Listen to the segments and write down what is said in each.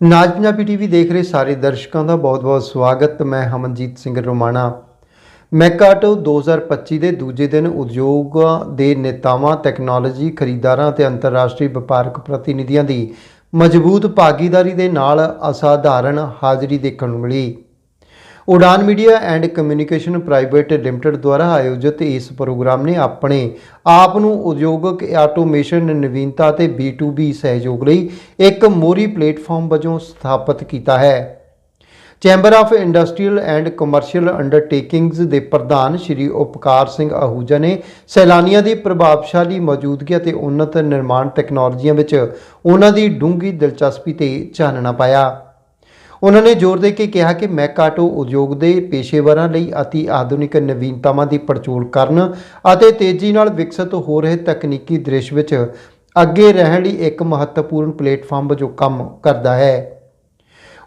ਨਾਜ Punjabi TV ਦੇਖ ਰਹੇ ਸਾਰੇ ਦਰਸ਼ਕਾਂ ਦਾ ਬਹੁਤ-ਬਹੁਤ ਸਵਾਗਤ। ਮੈਂ ਹਮਨਜੀਤ ਸਿੰਘ ਰੋਮਾਣਾ। ਮੈਕਾਟੋ 2025 ਦੇ ਦੂਜੇ ਦਿਨ ਉਦਯੋਗ ਦੇ ਨੇਤਾਵਾਂ ਟੈਕਨੋਲੋਜੀ ਖਰੀਦਦਾਰਾਂ ਅਤੇ ਅੰਤਰਰਾਸ਼ਟਰੀ ਵਪਾਰਕ ਪ੍ਰਤੀਨਿਧੀਆਂ ਦੀ ਮਜ਼ਬੂਤ ਭਾਗੀਦਾਰੀ ਦੇ ਨਾਲ ਅਸਾਧਾਰਨ ਹਾਜ਼ਰੀ ਦੇਖਣ ਨੂੰ ਮਿਲੀ। Udaan media and communication private limited ਦੁਆਰਾ ਆਯੋਜਿਤ ਇਸ ਪ੍ਰੋਗਰਾਮ ਨੇ ਆਪਣੇ ਆਪ ਨੂੰ ਉਦਯੋਗਿਕ ਆਟੋਮੇਸ਼ਨ, ਨਵੀਨਤਾ ਤੇ B2B ਸਹਿਯੋਗ ਲਈ ਇੱਕ ਮੋਰੀ ਪਲੇਟਫਾਰਮ ਵਜੋਂ ਸਥਾਪਿਤ ਕੀਤਾ ਹੈ। Chamber of industrial and commercial undertakings ਦੇ ਪ੍ਰਧਾਨ ਸ਼੍ਰੀ ਉਪਕਾਰ ਸਿੰਘ ਆਹੂਜਾ ਨੇ ਸੈਲਾਨੀਆਂ ਦੀ ਪ੍ਰਭਾਵਸ਼ਾਲੀ ਮੌਜੂਦਗੀ ਅਤੇ ਉન્નਤ ਨਿਰਮਾਣ ਟੈਕਨੋਲੋਜੀਆਂ ਵਿੱਚ ਉਹਨਾਂ ਦੀ ਡੂੰਘੀ ਦਿਲਚਸਪੀ ਤੇ ਚਾਨਣਾ ਪਾਇਆ। ਉਹਨਾਂ ਨੇ ਜ਼ੋਰ ਦੇ ਕੇ ਕਿਹਾ ਕਿ ਮੈਕਾਟੋ ਉਦਯੋਗ ਦੇ ਪੇਸ਼ੇਵਰਾਂ ਲਈ ਅਤੀ ਆਧੁਨਿਕ ਨਵੀਨਤਾਵਾਂ ਦੀ ਪੜਚੋਲ ਕਰਨ ਅਤੇ ਤੇਜ਼ੀ ਨਾਲ ਵਿਕਸਿਤ ਹੋ ਰਹੇ ਤਕਨੀਕੀ ਦ੍ਰਿਸ਼ ਵਿੱਚ ਅੱਗੇ ਰਹਿਣ ਲਈ ਇੱਕ ਮਹੱਤਵਪੂਰਨ ਪਲੇਟਫਾਰਮ ਵਜੋਂ ਕੰਮ ਕਰਦਾ ਹੈ।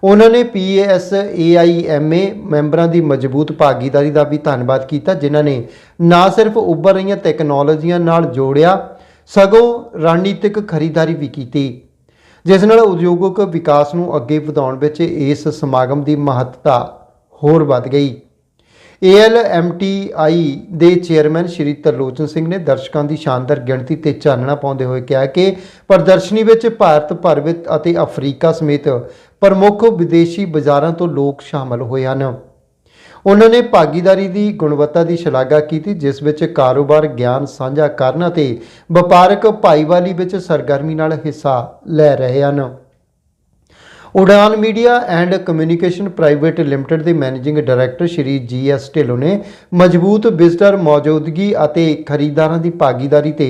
ਉਹਨਾਂ ਨੇ PASAIMA ਮੈਂਬਰਾਂ ਦੀ ਮਜ਼ਬੂਤ ਭਾਗੀਦਾਰੀ ਦਾ ਵੀ ਧੰਨਵਾਦ ਕੀਤਾ, ਜਿਨ੍ਹਾਂ ਨੇ ਨਾ ਸਿਰਫ ਉੱਭਰ ਰਹੀਆਂ ਟੈਕਨੋਲੋਜੀਆਂ ਨਾਲ ਜੋੜਿਆ, ਸਗੋਂ ਰਣਨੀਤਿਕ ਖਰੀਦਦਾਰੀ ਵੀ ਕੀਤੀ। ਜਿਸ ਨਾਲ ਉਦਯੋਗਿਕ ਵਿਕਾਸ ਨੂੰ ਅੱਗੇ ਵਧਾਉਣ ਵਿੱਚ ਇਸ ਸਮਾਗਮ ਦੀ ਮਹੱਤਤਾ ਹੋਰ ਵੱਧ ਗਈ। ALMTI ਦੇ ਚੇਅਰਮੈਨ ਸ਼੍ਰੀ ਤਰਲੋਚਨ ਸਿੰਘ ਨੇ ਦਰਸ਼ਕਾਂ ਦੀ ਸ਼ਾਨਦਾਰ ਗਿਣਤੀ ਤੇ ਚਾਨਣਾ ਪਾਉਂਦੇ ਹੋਏ ਕਿਹਾ ਕਿ ਪ੍ਰਦਰਸ਼ਨੀ ਵਿੱਚ ਭਾਰਤ ਭਰ ਵਿੱਚ ਅਤੇ ਅਫਰੀਕਾ ਸਮੇਤ ਪ੍ਰਮੁੱਖ ਵਿਦੇਸ਼ੀ ਬਾਜ਼ਾਰਾਂ ਤੋਂ ਲੋਕ ਸ਼ਾਮਲ ਹੋਏ ਹਨ। ਉਹਨਾਂ ਨੇ ਭਾਗੀਦਾਰੀ ਦੀ ਗੁਣਵੱਤਾ ਦੀ ਸ਼ਲਾਘਾ ਕੀਤੀ, ਜਿਸ ਵਿੱਚ ਕਾਰੋਬਾਰ ਗਿਆਨ ਸਾਂਝਾ ਕਰਨ ਅਤੇ ਵਪਾਰਕ ਭਾਈਵਾਲੀ ਵਿੱਚ ਸਰਗਰਮੀ ਨਾਲ ਹਿੱਸਾ ਲੈ ਰਹੇ ਹਨ। Udaan media and communication private limited ਦੇ managing director Shri G S Dhillon ਨੇ ਮਜ਼ਬੂਤ ਵਿਜ਼ਟਰ ਮੌਜੂਦਗੀ ਅਤੇ ਖਰੀਦਦਾਰਾਂ ਦੀ ਭਾਗੀਦਾਰੀ ਤੇ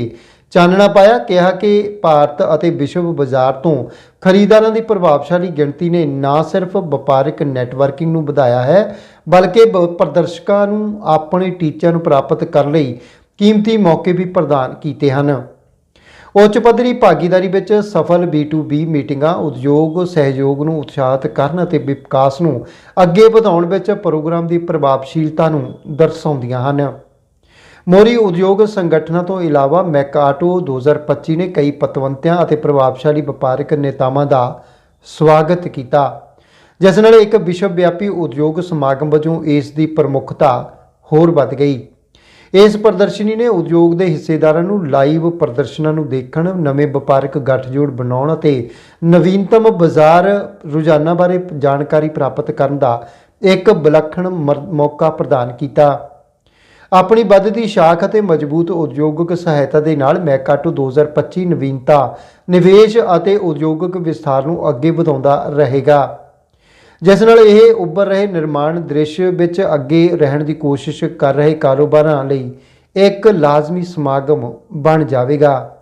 ਚਾਨਣਾ ਪਾਇਆ, ਕਿਹਾ ਕਿ ਭਾਰਤ ਅਤੇ ਵਿਸ਼ਵ ਬਾਜ਼ਾਰ ਤੋਂ ਖਰੀਦਦਾਰਾਂ ਦੀ ਪ੍ਰਭਾਵਸ਼ਾਲੀ ਗਿਣਤੀ ਨੇ ਨਾ ਸਿਰਫ ਵਪਾਰਕ ਨੈਟਵਰਕਿੰਗ ਨੂੰ ਵਧਾਇਆ ਹੈ, ਬਲਕਿ ਪ੍ਰਦਰਸ਼ਕਾਂ ਨੂੰ, ਆਪਣੇ ਟੀਚਿਆਂ ਨੂੰ ਪ੍ਰਾਪਤ ਕਰਨ ਲਈ ਕੀਮਤੀ ਮੌਕੇ ਵੀ ਪ੍ਰਦਾਨ ਕੀਤੇ ਹਨ। ਉੱਚ ਪੱਧਰੀ ਭਾਗੀਦਾਰੀ ਵਿੱਚ ਸਫਲ B2B ਮੀਟਿੰਗਾਂ ਉਦਯੋਗ ਸਹਿਯੋਗ ਨੂੰ ਉਤਸ਼ਾਹਿਤ ਕਰਨ ਅਤੇ ਵਿਕਾਸ ਨੂੰ ਅੱਗੇ ਵਧਾਉਣ ਵਿੱਚ ਪ੍ਰੋਗਰਾਮ ਦੀ ਪ੍ਰਭਾਵਸ਼ੀਲਤਾ ਨੂੰ ਦਰਸਾਉਂਦੀਆਂ ਹਨ। ਮੋਰੀ ਉਦਯੋਗ ਸੰਗਠਨਾਂ ਤੋਂ ਇਲਾਵਾ ਮੈਕਾਟੋ 2025 ਨੇ ਕਈ ਪਤਵੰਤਿਆਂ ਅਤੇ ਪ੍ਰਭਾਵਸ਼ਾਲੀ ਵਪਾਰਕ ਨੇਤਾਵਾਂ ਦਾ ਸਵਾਗਤ ਕੀਤਾ, ਜਿਸ ਨਾਲ ਇੱਕ ਵਿਸ਼ਵ ਵਿਆਪੀ ਉਦਯੋਗ ਸਮਾਗਮ ਵਜੋਂ ਇਸ ਦੀ ਪ੍ਰਮੁੱਖਤਾ ਹੋਰ ਵੱਧ ਗਈ। ਇਸ ਪ੍ਰਦਰਸ਼ਨੀ ਨੇ ਉਦਯੋਗ ਦੇ ਹਿੱਸੇਦਾਰਾਂ ਨੂੰ ਲਾਈਵ ਪ੍ਰਦਰਸ਼ਨਾਂ ਨੂੰ ਦੇਖਣ, ਨਵੇਂ ਵਪਾਰਕ ਗੱਠਜੋੜ ਬਣਾਉਣ ਅਤੇ ਨਵੀਨਤਮ ਬਾਜ਼ਾਰ ਰੁਝਾਨਾਂ ਬਾਰੇ ਜਾਣਕਾਰੀ ਪ੍ਰਾਪਤ ਕਰਨ ਦਾ ਇੱਕ ਵਿਲੱਖਣ ਮਰ- ਮੌਕਾ ਪ੍ਰਦਾਨ ਕੀਤਾ। ਆਪਣੀ ਵੱਧਦੀ ਸ਼ਾਖ ਅਤੇ ਮਜ਼ਬੂਤ ਉਦਯੋਗਿਕ ਸਹਾਇਤਾ ਦੇ ਨਾਲ ਮੈਕਾਟੋ 2025 ਨਵੀਨਤਾ, ਨਿਵੇਸ਼ ਅਤੇ ਉਦਯੋਗਿਕ ਵਿਸਥਾਰ ਨੂੰ ਅੱਗੇ ਵਧਾਉਂਦਾ ਰਹੇਗਾ। ਜਿਸ ਨਾਲ ਇਹ ਉੱਭਰ ਰਹੇ ਨਿਰਮਾਣ ਦ੍ਰਿਸ਼ ਵਿੱਚ ਅੱਗੇ ਰਹਿਣ ਦੀ ਕੋਸ਼ਿਸ਼ ਕਰ ਰਹੇ ਕਾਰੋਬਾਰਾਂ ਲਈ ਇੱਕ ਲਾਜ਼ਮੀ ਸਮਾਗਮ ਬਣ ਜਾਵੇਗਾ।